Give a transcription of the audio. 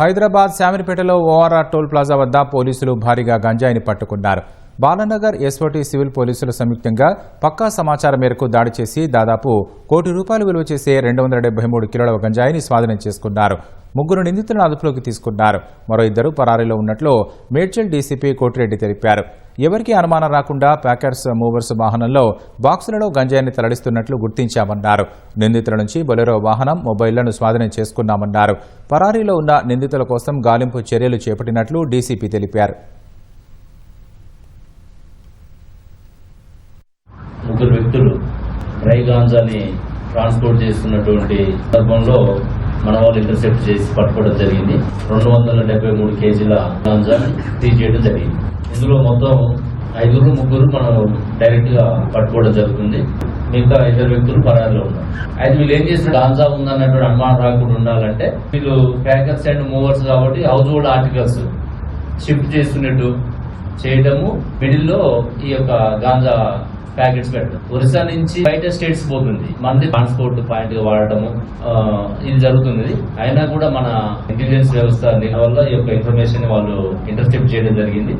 హైదరాబాద్ శామిరిపేటలో ORR toll plaza వద్ద పోలీసులు భారీగా గంజాయిని పట్టుకున్నారు. బాలనగర్ ఎస్ఓటీ సివిల్ పోలీసులు సంయుక్తంగా పక్కా సమాచారం మేరకు దాడి చేసి దాదాపు కోటి రూపాయలు విలువ చేసే రెండు వందల డెబ్బై మూడు కిలోల గంజాయిని స్వాధీనం చేసుకున్నారు. ముగ్గురు నిందితులను అదుపులోకి తీసుకున్నారు. మరో ఇద్దరు పరారీలో ఉన్నట్లు మేడ్చల్ డీసీపీ కోటిరెడ్డి తెలిపారు. ఎవరికీ అనుమానం రాకుండా ప్యాకర్స్ మూవర్స్ వాహనంలో బాక్సులలో గంజాయిని తరలిస్తున్నట్లు గుర్తించామన్నారు. నిందితుల నుంచి బొలెరో వాహనం మొబైళ్ళను స్వాధీనం చేసుకున్నామన్నారు. పరారీలో ఉన్న నిందితుల కోసం గాలింపు చర్యలు చేపట్టినట్లు డీసీపీ తెలిపారు. ముగ్గురు వ్యక్తులు డ్రై గాంజాని ట్రాన్స్పోర్ట్ చేస్తున్నటువంటి సందర్భంలో మన వాళ్ళు ఇంటర్సెప్ట్ చేసి పట్టుకోవడం జరిగింది. రెండు వందల డెబ్బై మూడు కేజీల గాంజా సీజ్ చేయడం జరిగింది. ఇందులో మొత్తం ఐదుగురు ముగ్గురు మనం డైరెక్ట్గా పట్టుకోవడం జరుగుతుంది. మిగతా ఇద్దరు వ్యక్తులు పరారిలో ఉన్నారు. అయితే వీళ్ళు ఏం చేసిన గాంజా ఉందన్నటువంటి అనుమానం రాకుండా ఉండాలంటే వీళ్ళు ప్యాకర్స్ అండ్ మూవర్స్ కాబట్టి హౌస్ హోల్డ్ ఆర్టికల్స్ షిఫ్ట్ చేస్తున్నట్టు చేయడము మిడిల్లో ఈ యొక్క గాంజా ప్యాకెట్స్ పెట్టడం ఒరిస్సా నుంచి బయట స్టేట్స్ పోతుంది. మనది ట్రాన్స్పోర్ట్ పాయింట్గా వాడటము ఇది జరుగుతుంది అయినా కూడా మన ఇంటెలిజెన్స్ వ్యవస్థ దీని వల్ల ఈ యొక్క ఇన్ఫర్మేషన్ వాళ్ళు ఇంటర్సెప్ట్ చేయడం జరిగింది.